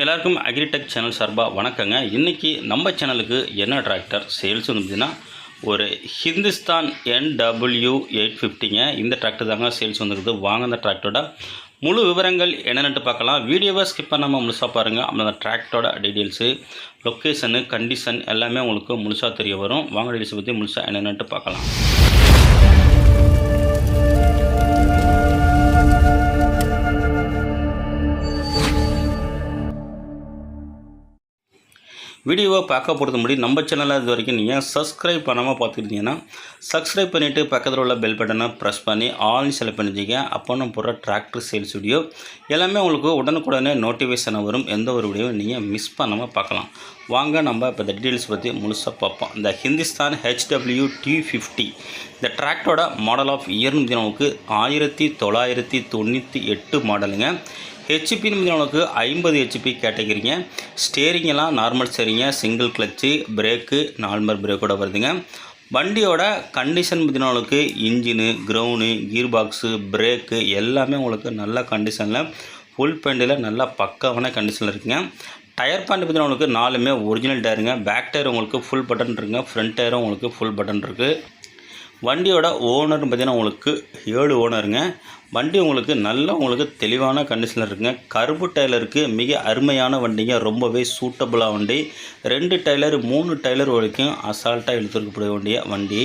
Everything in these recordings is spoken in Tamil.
எல்லாருக்கும் அக்ரிடெக் சேனல் சார்பாக வணக்கங்க. இன்றைக்கி நம்ம சேனலுக்கு என்ன டிராக்டர் சேல்ஸ் வந்துச்சுன்னா ஒரு ஹிந்துஸ்தான் என்டபிள்யூ எயிட் ஃபிஃப்டிங்க இந்த டிராக்டர் தாங்க சேல்ஸ் வந்துருக்குது. வாங்க அந்த டிராக்டரோட முழு விவரங்கள் என்னென்னு பார்க்கலாம். வீடியோவை ஸ்கிப் பண்ணாமல் முழுசாக பாருங்கள் அந்த டிராக்டரோட டீட்டெயில்ஸு லொக்கேஷனு கண்டிஷன் எல்லாமே உங்களுக்கு முழுசாக தெரிய வரும். வாங்க டீட்டெயில்ஸை பற்றி முழுசாக என்னென்னு பார்க்கலாம். வீடியோவை பார்க்க போகிறது முடி நம்ம சேனலில் இது வரைக்கும் நீங்கள் சப்ஸ்கிரைப் பண்ணாமல் பார்த்துக்கிட்டீங்கன்னா சப்ஸ்கிரைப் பண்ணிவிட்டு பக்கத்தில் உள்ள பெல் பட்டனை ப்ரெஸ் பண்ணி ஆல் செலக்ட் பண்ணிச்சிங்க அப்போ நம்ம போகிற டிராக்டர் சேல்ஸ் வீடியோ எல்லாமே உங்களுக்கு உடனுக்குடனே நோட்டிஃபிகேஷன் வரும். எந்த ஒரு வீடியோவும் நீங்கள் மிஸ் பண்ணாமல் பார்க்கலாம். வாங்க நம்ம இப்போ இந்த டீட்டெயில்ஸ் பற்றி முழுசாக பார்ப்போம். இந்த ஹிந்துஸ்தான் ஹெச்டபிள்யூ டி ஃபிஃப்டி இந்த டிராக்டரோட மாடல் ஆஃப் இயர்னு நமக்கு ஆயிரத்தி தொள்ளாயிரத்தி தொண்ணூற்றி எட்டு மாடலுங்க ஹெச்பின்னு உங்களுக்கு ஐம்பது ஹெச்பி கேட்டகிரிங்க. ஸ்டேரிங் எல்லாம் நார்மல் ஸ்டேரிங்க சிங்கிள் கிளச்சு பிரேக்கு நார்மல் பிரேக்கோட வருதுங்க. வண்டியோட கண்டிஷன் பார்த்தீங்கன்னா உங்களுக்கு engine crown gear box brake எல்லாமே உங்களுக்கு நல்ல கண்டிஷனில் ஃபுல் பேண்டில் நல்லா பக்காவான கண்டிஷனில் இருக்குங்க. டயர் பேண்ட் பார்த்தீங்கன்னா உங்களுக்கு நாலுமே ஒரிஜினல் டயருங்க பேக் டயர் உங்களுக்கு ஃபுல் பட்டன் இருக்குங்க. ஃப்ரண்ட் டயரும் உங்களுக்கு ஃபுல் பட்டன் இருக்குது வண்டியோட ஓனர்னு பார்த்தீங்கன்னா உங்களுக்கு ஏழு ஓனருங்க வண்டி உங்களுக்கு நல்ல உங்களுக்கு தெளிவான கண்டிஷனில் இருக்குங்க. கருப்பு டெய்லருக்கு மிக அருமையான வண்டிங்க ரொம்பவே சூட்டபுளாக வண்டி. ரெண்டு டெய்லர் மூணு டெய்லர் வரைக்கும் அசால்ட்டாக இழுத்துருக்கக்கூடிய வேண்டிய வண்டி.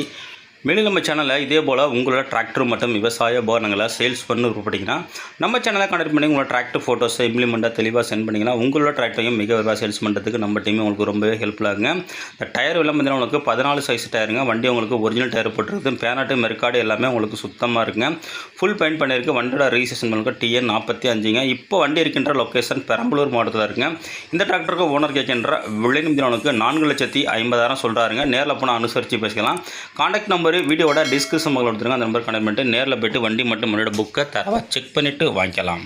மேலும் நம்ம சேனலில் இதே போல் உங்களோட டிராக்டர் மற்றும் விவசாய உபகரணங்களை சேல்ஸ் பண்ணி விருப்பப்பட்டீங்கன்னா நம்ம சேனலை கனெக்ட் பண்ணி உங்களோட டிராக்டர் ஃபோட்டோஸை இம்ப்ளிமெண்ட்டாக தெளிவாக சென்ட் பண்ணிங்கன்னா உங்களோட டிராக்டரையும் மிக விரைவாக சேல்ஸ் பண்ணுறதுக்கு நம்ம டீம் உங்களுக்கு ரொம்பவே ஹெல்ப்ஃபுல்லாகுங்க இந்த டயர் எல்லாம் பார்த்தீங்கன்னா உங்களுக்கு பதினாலு சைஸ் டயருங்க வண்டி உங்களுக்கு ஒரிஜினல் டயர் போட்டுருக்கு. பேனாட்டு மெர்காடு எல்லாமே உங்களுக்கு சுத்தமாக இருக்குங்க. ஃபுல் பெயிண்ட் பண்ணியிருக்கு வண்டியோட ரிஜிஸ்ட்ரேஷன் பண்ணுங்க டிஎன் நாற்பத்தி அஞ்சுங்க. இப்போ வண்டி இருக்கின்ற லொக்கேஷன் பெரம்பலூர் மாவட்டத்தில் இருக்குங்க. இந்த டிராக்டருக்கு ஓனர் கேட்கின்ற விலை நிமிடம் நான்கு லட்சத்தி ஐம்பதாயிரம் சொல்கிறாருங்க நேரில் போனால் அனுசரித்து பேசிக்கலாம். கான்டாக்ட் நம்பர் வீடியோட டிஸ்கிரிப்ஷன் கொடுத்துருங்க அந்த நம்பர் கனெக்ட் பண்ணிட்டு நேரில் போய்ட்டு வண்டி மட்டும் முன்னாடி புக்கை தரவாக செக் பண்ணிவிட்டு வாங்கிக்கலாம்.